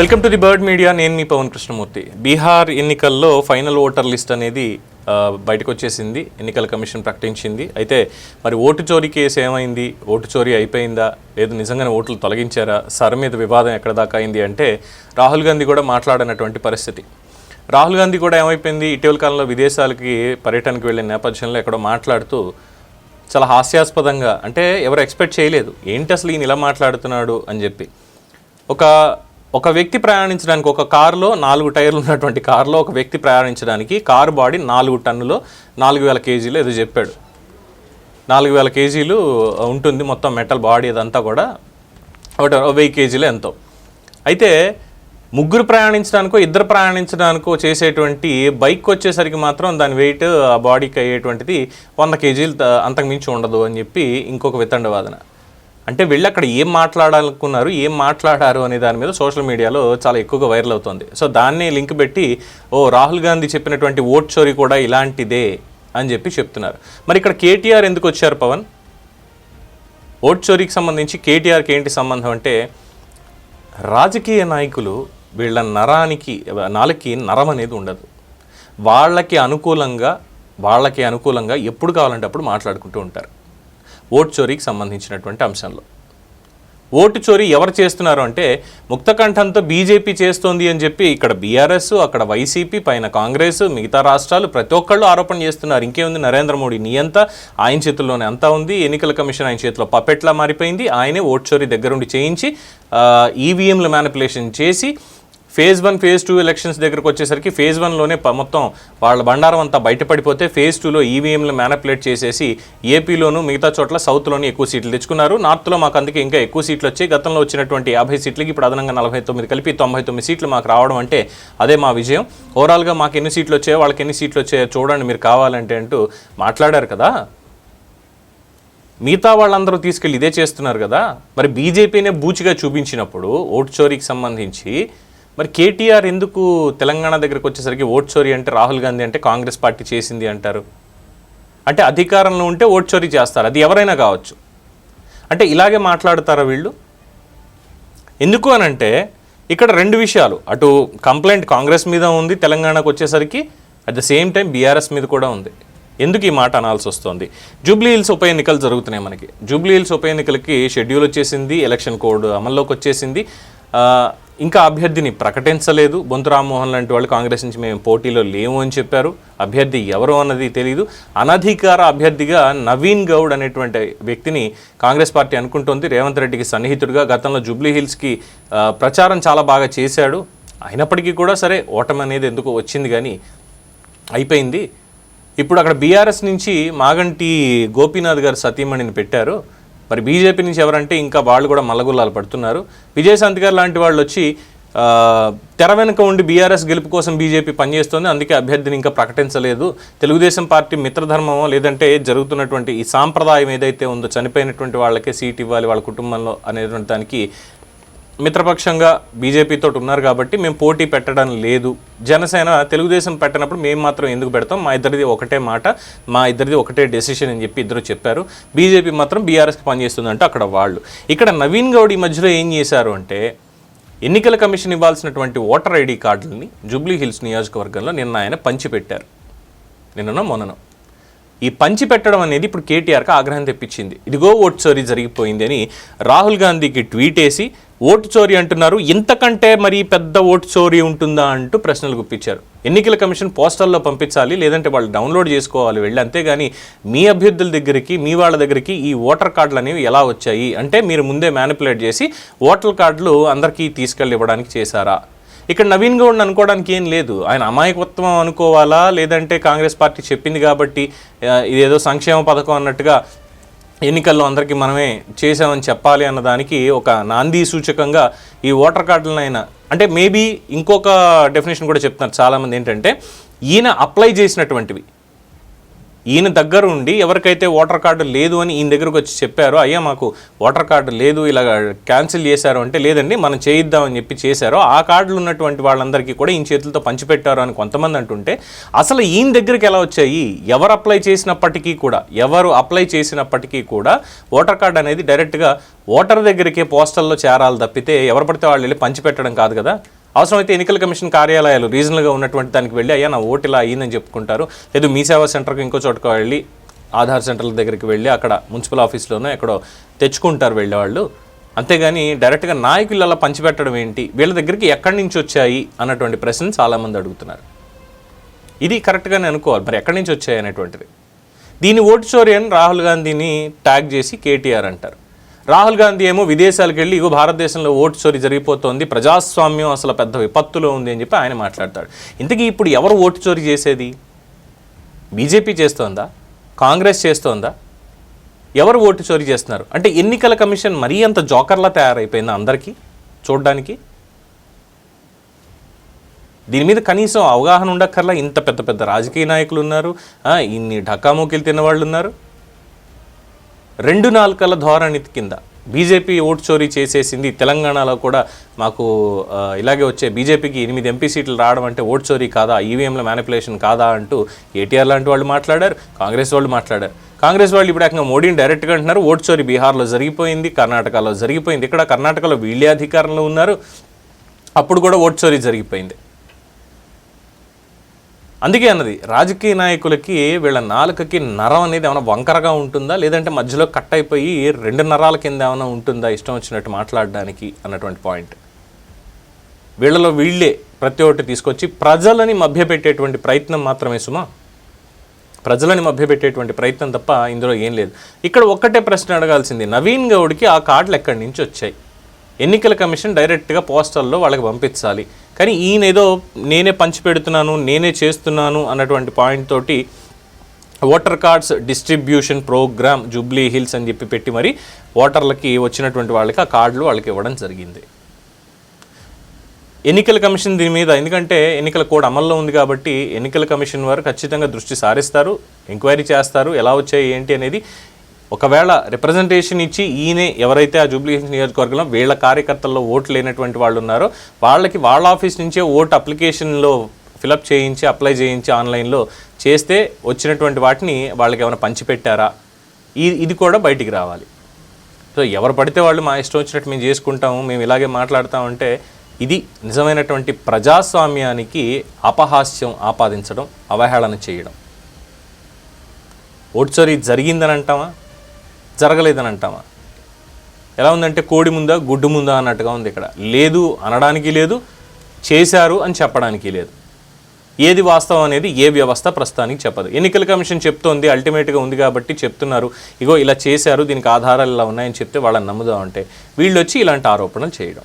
Welcome to the bird media. నేను మీ పవన్ కృష్ణమూర్తి. బీహార్ ఎన్నికల్లో ఫైనల్ ఓటర్ లిస్ట్ అనేది బయటకు వచ్చేసింది ఎన్నికల కమిషన్ ప్రకటించింది. అయితే మరి ఓటు చోరీ కేసు ఏమైంది? ఓటు చోరీ అయిపోయిందా? లేదు నిజంగానే ఓట్లు తొలగించారా? సర్ మీద వివాదం ఎక్కడ దాకా అయింది అంటే రాహుల్ గాంధీ కూడా మాట్లాడనటువంటి పరిస్థితి. రాహుల్ గాంధీ కూడా ఏమైపోయింది? ఇటీవల కాలంలో విదేశాలకి పర్యటనకు వెళ్ళిన నేపథ్యంలో ఎక్కడో మాట్లాడుతూ చాలా హాస్యాస్పదంగా అంటే ఎవరు ఎక్స్పెక్ట్ చేయలేదు. ఏంటి అసలు ఈయన ఇలా మాట్లాడుతున్నాడు అని చెప్పి. ఒక ఒక వ్యక్తి ప్రయాణించడానికి ఒక కారులో నాలుగు టైర్లు ఉన్నటువంటి కారులో ఒక వ్యక్తి ప్రయాణించడానికి కారు బాడీ నాలుగు టన్నులో నాలుగు వేల కేజీలు ఏదో చెప్పాడు. నాలుగు వేల కేజీలు ఉంటుంది మొత్తం మెటల్ బాడీ అదంతా కూడా. ఒకటి వెయ్యి కేజీలు ఎంతో. అయితే ముగ్గురు ప్రయాణించడానికో ఇద్దరు ప్రయాణించడానికో చేసేటువంటి బైక్ వచ్చేసరికి మాత్రం దాని వెయిట్ ఆ బాడీకి అయ్యేటువంటిది వంద కేజీలు అంతకుమించి ఉండదు అని చెప్పి ఇంకొక వితండ వాదన అంటే వీళ్ళు అక్కడ ఏం మాట్లాడాలనుకున్నారు ఏం మాట్లాడారు అనే దాని మీద సోషల్ మీడియాలో చాలా ఎక్కువగా వైరల్ అవుతుంది. సో దాన్ని లింక్ పెట్టి ఓ రాహుల్ గాంధీ చెప్పినటువంటి ఓట్ చోరీ కూడా ఇలాంటిదే అని చెప్పి చెప్తున్నారు. మరి ఇక్కడ కేటీఆర్ ఎందుకు వచ్చారు పవన్? ఓట్ చోరీకి సంబంధించి కేటీఆర్కి ఏంటి సంబంధం అంటే రాజకీయ నాయకులు వీళ్ళ నరానికి నాలుగుకి నరం అనేది ఉండదు. వాళ్ళకి అనుకూలంగా వాళ్ళకి అనుకూలంగా ఎప్పుడు కావాలంటే అప్పుడు మాట్లాడుకుంటూ ఉంటారు. ఓటు చోరీకి సంబంధించినటువంటి అంశంలో. ఓటు చోరీ ఎవరు చేస్తున్నారు అంటే ముక్తకంఠంతో బీజేపీ చేస్తోంది అని చెప్పి ఇక్కడ బీఆర్ఎస్ అక్కడ వైసీపీ పైన కాంగ్రెస్ మిగతా రాష్ట్రాలు ప్రతి ఒక్కళ్ళు ఆరోపణ చేస్తున్నారు. ఇంకేముంది నరేంద్ర మోడీ? నీ అంతా ఆయన చేతుల్లోనే అంతా ఉంది. ఎన్నికల కమిషన్ ఆయన చేతిలో పపెట్లా మారిపోయింది. ఆయనే ఓటు చోరీ దగ్గరుండి చేయించి ఈవీఎంలు మ్యానిపులేషన్ చేసి phase one phase two elections దగ్గరకు వచ్చేసరికి ఫేజ్ వన్లోనే మొత్తం వాళ్ళ బండారం అంతా బయటపడిపోతే ఫేజ్ టూలో ఈవీఎంలు మ్యానిపులేట్ చేసేసి ఏపీలోను మిగతా చోట్ల సౌత్లోని ఎక్కువ సీట్లు తెచ్చుకున్నారు. నార్త్లో మాకు అందుకే ఇంకా ఎక్కువ సీట్లు వచ్చాయి. గతంలో వచ్చినటువంటి యాభై సీట్లకి ఇప్పుడు అదనంగా నలభై తొమ్మిది కలిపి తొంభై తొమ్మిది సీట్లు మాకు రావడం అంటే అదే మా విజయం. ఓవరాల్గా మాకు ఎన్ని సీట్లు వచ్చాయో వాళ్ళకి ఎన్ని సీట్లు వచ్చాయో చూడండి మీరు కావాలంటే అంటూ మాట్లాడారు కదా. మిగతా వాళ్ళందరూ తీసుకెళ్ళి ఇదే చేస్తున్నారు కదా. మరి బీజేపీనే బూచిగా చూపించినప్పుడు ఓటు చోరీకి సంబంధించి మరి కేటీఆర్ ఎందుకు తెలంగాణ దగ్గరకు వచ్చేసరికి ఓట్ చోరీ అంటే రాహుల్ గాంధీ అంటే కాంగ్రెస్ పార్టీ చేసింది అంటారు? అంటే అధికారంలో ఉంటే ఓట్ చోరీ చేస్తారు. అది ఎవరైనా కావచ్చు. అంటే ఇలాగే మాట్లాడతారా వీళ్ళు? ఎందుకు అనంటే ఇక్కడ రెండు విషయాలు. అటు కంప్లైంట్ కాంగ్రెస్ మీద ఉంది తెలంగాణకు వచ్చేసరికి at the same time BRS మీద కూడా ఉంది. ఎందుకు ఈ మాట అనాల్సి వస్తుంది? జూబ్లీ హిల్స్ ఉప ఎన్నికలు జరుగుతున్నాయి మనకి. జూబ్లీ హిల్స్ ఉప ఎన్నికలకి షెడ్యూల్ వచ్చేసింది ఎలక్షన్ కోడ్ అమల్లోకి వచ్చేసింది. ఇంకా అభ్యర్థిని ప్రకటించలేదు. బొంతు రామ్మోహన్ లాంటి వాళ్ళు కాంగ్రెస్ నుంచి మేము పోటీలో లేము అని చెప్పారు. అభ్యర్థి ఎవరు అన్నది తెలియదు అనధికార అభ్యర్థిగా నవీన్ గౌడ్ అనేటువంటి వ్యక్తిని కాంగ్రెస్ పార్టీ అనుకుంటోంది. రేవంత్ రెడ్డికి సన్నిహితుడిగా గతంలో జూబ్లీ హిల్స్కి ప్రచారం చాలా బాగా చేశాడు. అయినప్పటికీ కూడా సరే ఓటమి అనేది ఎందుకు వచ్చింది కానీ అయిపోయింది. ఇప్పుడు అక్కడ బీఆర్ఎస్ నుంచి మాగంటి గోపీనాథ్ గారు సతీమణిని పెట్టారు. మరి బీజేపీ నుంచి ఎవరంటే ఇంకా వాళ్ళు కూడా మల్లగుల్లాలు పడుతున్నారు. విజయశాంతి గారు లాంటి వాళ్ళు వచ్చి తెర వెనుక ఉండి బీఆర్ఎస్ గెలుపు కోసం బీజేపీ పనిచేస్తోంది. అందుకే అభ్యర్థిని ఇంకా ప్రకటించలేదు. తెలుగుదేశం పార్టీ మిత్రధర్మమో లేదంటే జరుగుతున్నటువంటి ఈ సాంప్రదాయం ఏదైతే ఉందో చనిపోయినటువంటి వాళ్ళకే సీట్ ఇవ్వాలి వాళ్ళ కుటుంబంలో అనేటువంటి దానికి మిత్రపక్షంగా బీజేపీతో ఉన్నారు కాబట్టి మేము పోటీ పెట్టడం లేదు. జనసేన తెలుగుదేశం పెట్టినప్పుడు మేము మాత్రం ఎందుకు పెడతాం? మా ఇద్దరిది ఒకటే మాట మా ఇద్దరిది ఒకటే డెసిషన్ అని చెప్పి ఇద్దరు చెప్పారు. బీజేపీ మాత్రం బీఆర్ఎస్కి పనిచేస్తుందంటే అక్కడ వాళ్ళు. ఇక్కడ నవీన్ గౌడ్ ఈ మధ్యలో ఏం చేశారు అంటే ఎన్నికల కమిషన్ ఇవ్వాల్సినటువంటి ఓటర్ ఐడి కార్డులని జూబ్లీ హిల్స్ నియోజకవర్గంలో నిన్న ఆయన పంచిపెట్టారు. నిన్ననో మొన్ననో. ఈ పంచి పెట్టడం అనేది ఇప్పుడు కేటీఆర్కి ఆగ్రహం తెప్పించింది. ఇదిగో ఓట్ చోరీ జరిగిపోయింది అని రాహుల్ గాంధీకి ట్వీట్ వేసి ఓటు చోరీ అంటున్నారు. ఇంతకంటే మరి పెద్ద ఓటు చోరీ ఉంటుందా అంటూ ప్రశ్నలు గుప్పించారు. ఎన్నికల కమిషన్ పోస్టల్లో పంపించాలి లేదంటే వాళ్ళు డౌన్లోడ్ చేసుకోవాలి వెళ్ళి. అంతేగాని మీ అభ్యర్థుల దగ్గరికి మీ వాళ్ళ దగ్గరికి ఈ ఓటర్ కార్డులు అనేవి ఎలా వచ్చాయి? అంటే మీరు ముందే మ్యానిపులేట్ చేసి ఓటర్ కార్డులు అందరికీ తీసుకెళ్ళి ఇవ్వడానికి చేశారా? ఇక్కడ నవీన్ గౌడ్ అనుకోవడానికి ఏం లేదు. ఆయన అమాయకత్వం అనుకోవాలా? లేదంటే కాంగ్రెస్ పార్టీ చెప్పింది కాబట్టి ఇదేదో సంక్షేమ పథకం అన్నట్టుగా ఎన్నికల్లో అందరికీ మనమే చేసామని చెప్పాలి అన్న దానికి ఒక నాంది సూచకంగా ఈ ఓటర్ కార్డులనైనా అంటే మేబీ ఇంకొక డెఫినేషన్ కూడా చెప్తున్నారు చాలామంది ఏంటంటే ఈయన అప్లై చేసినటువంటివి. ఈయన దగ్గర ఉండి ఎవరికైతే ఓటర్ కార్డు లేదు అని ఈయన దగ్గరకు వచ్చి చెప్పారో అయ్యా మాకు ఓటర్ కార్డు లేదు ఇలా క్యాన్సిల్ చేశారు అంటే లేదండి మనం చేయిద్దామని చెప్పి చేశారో ఆ కార్డులు ఉన్నటువంటి వాళ్ళందరికీ కూడా ఈయన చేతులతో పంచిపెట్టారు అని కొంతమంది అంటుంటే అసలు ఈయన దగ్గరికి ఎలా వచ్చాయి? ఎవరు అప్లై చేసినప్పటికీ కూడా ఎవరు అప్లై చేసినప్పటికీ కూడా ఓటర్ కార్డు అనేది డైరెక్ట్గా ఓటర్ దగ్గరికే పోస్టల్లో చేరాలి తప్పితే ఎవరు పడితే వాళ్ళు వెళ్ళి పంచిపెట్టడం కాదు కదా. అవసరమైతే ఎన్నికల కమిషన్ కార్యాలయాలు రీజనల్గా ఉన్నటువంటి దానికి వెళ్ళి అయ్యా నా ఓటు ఇలా అయ్యిందని చెప్పుకుంటారు. లేదు మీ సేవా సెంటర్కి ఇంకో చోటుకు వెళ్ళి ఆధార్ సెంటర్ల దగ్గరికి వెళ్ళి అక్కడ మున్సిపల్ ఆఫీస్లోనో ఎక్కడో తెచ్చుకుంటారు వెళ్ళేవాళ్ళు. అంతేగాని డైరెక్ట్గా నాయకులు అలా పంచిపెట్టడం ఏంటి? వీళ్ళ దగ్గరికి ఎక్కడి నుంచి వచ్చాయి? అన్నటువంటి ప్రశ్న చాలామంది అడుగుతున్నారు. ఇది కరెక్ట్గానే అనుకోవాలి. మరి ఎక్కడి నుంచి వచ్చాయి అనేటువంటిది. దీని ఓటు చోరీ అని రాహుల్ గాంధీని ట్యాగ్ చేసి కేటీఆర్ అంటారు. రాహుల్ గాంధీ ఏమో విదేశాలకు వెళ్ళి ఇగో భారతదేశంలో ఓటు చోరీ జరిగిపోతోంది ప్రజాస్వామ్యం అసలు పెద్ద విపత్తులో ఉంది అని చెప్పి ఆయన మాట్లాడతాడు. ఇంతకీ ఇప్పుడు ఎవరు ఓటు చోరీ చేసేది? బీజేపీ చేస్తోందా? కాంగ్రెస్ చేస్తోందా? ఎవరు ఓటు చోరీ చేస్తున్నారు? అంటే ఎన్నికల కమిషన్ మరీ అంత జోకర్లా తయారైపోయిందా అందరికీ చూడడానికి? దీని మీద కనీసం అవగాహన ఉండక్కర్లా? ఇంత పెద్ద పెద్ద రాజకీయ నాయకులు ఉన్నారు ఇన్ని ఢక్కామోకిలు తిన్న వాళ్ళు ఉన్నారు. రెండు నాలుకల ధోరణి కింద బీజేపీ ఓటు చోరీ చేసేసింది తెలంగాణలో కూడా మాకు ఇలాగే వచ్చే బీజేపీకి ఎనిమిది ఎంపీ సీట్లు రావడం అంటే ఓటు చోరీ కాదా ఈవీఎంల మ్యానిపులేషన్ కాదా అంటూ ఏటీఆర్ లాంటి వాళ్ళు మాట్లాడారు కాంగ్రెస్ వాళ్ళు మాట్లాడారు. కాంగ్రెస్ వాళ్ళు ఇప్పుడు ఏకంగా మోడీని డైరెక్ట్గా అంటున్నారు ఓటు చోరీ బీహార్లో జరిగిపోయింది కర్ణాటకలో జరిగిపోయింది ఇక్కడ కర్ణాటకలో వీళ్ళే అధికారంలో ఉన్నారు అప్పుడు కూడా ఓటు చోరీ జరిగిపోయింది. అందుకే అన్నది రాజకీయ నాయకులకి వీళ్ళ నాలుకకి నరం అనేది ఏమైనా వంకరగా ఉంటుందా? లేదంటే మధ్యలో కట్ అయిపోయి రెండు నరాల కింద ఏమైనా ఉంటుందా? ఇష్టం వచ్చినట్టు మాట్లాడడానికి అన్నటువంటి పాయింట్ వీళ్ళలో వీళ్ళే ప్రతి ఒక్కటి తీసుకొచ్చి ప్రజలని మభ్యపెట్టేటువంటి ప్రయత్నం మాత్రమే సుమా. ప్రజలని మభ్యపెట్టేటువంటి ప్రయత్నం తప్ప ఇందులో ఏం లేదు. ఇక్కడ ఒక్కటే ప్రశ్న అడగాల్సింది నవీన్ గౌడ్కి ఆ కార్డులు ఎక్కడి నుంచి వచ్చాయి? ఎన్నికల కమిషన్ డైరెక్ట్గా పోస్టల్లో వాళ్ళకి పంపించాలి. కానీ ఈయన ఏదో నేనే పంచి పెడుతున్నాను నేనే చేస్తున్నాను అన్నటువంటి పాయింట్ తోటి voter cards distribution programme Jubilee Hills అని చెప్పి పెట్టి మరి ఓటర్లకి వచ్చినటువంటి వాళ్ళకి ఆ కార్డులు వాళ్ళకి ఇవ్వడం జరిగింది. ఎన్నికల కమిషన్ దీని మీద ఎందుకంటే ఎన్నికల కోడ్ అమల్లో ఉంది కాబట్టి ఎన్నికల కమిషన్ వారు ఖచ్చితంగా దృష్టి సారిస్తారు ఎంక్వైరీ చేస్తారు ఎలా వచ్చాయి ఏంటి అనేది ఒకవేళ రిప్రజెంటేషన్ ఇచ్చి ఈయనే ఎవరైతే ఆ జూబ్లీహిల్స్ నియోజకవర్గంలో వీళ్ళ కార్యకర్తల్లో ఓట్లు లేనటువంటి వాళ్ళు ఉన్నారో వాళ్ళకి వాళ్ళ ఆఫీస్ నుంచే ఓటు అప్లికేషన్లో ఫిలప్ చేయించి అప్లై చేయించి ఆన్లైన్లో చేస్తే వచ్చినటువంటి వాటిని వాళ్ళకి ఏమైనా పంచిపెట్టారా? ఈ ఇది కూడా బయటికి రావాలి. సో ఎవరు పడితే వాళ్ళు మా ఇష్టం వచ్చినట్టు మేము చేసుకుంటాము మేము ఇలాగే మాట్లాడతామంటే ఇది నిజమైనటువంటి ప్రజాస్వామ్యానికి అపహాస్యం ఆపాదించడం అవహేళన చేయడం. ఓట్చోరీ జరిగిందని అంటామా జరగలేదని అంటామా ఎలా ఉందంటే కోడి ముందా గుడ్డు ముందా అన్నట్టుగా ఉంది ఇక్కడ. లేదు అనడానికి లేదు చేశారు అని చెప్పడానికి లేదు. ఏది వాస్తవం అనేది ఏ వ్యవస్థ ప్రస్తుతానికి చెప్పదు. ఎన్నికల కమిషన్ చెప్తోంది అల్టిమేట్గా ఉంది కాబట్టి చెప్తున్నారు. ఇగో ఇలా చేశారు దీనికి ఆధారాలు ఇలా ఉన్నాయని చెప్తే వాళ్ళని నమ్ముదామంటే వీళ్ళు వచ్చి ఇలాంటి ఆరోపణలు చేయడం.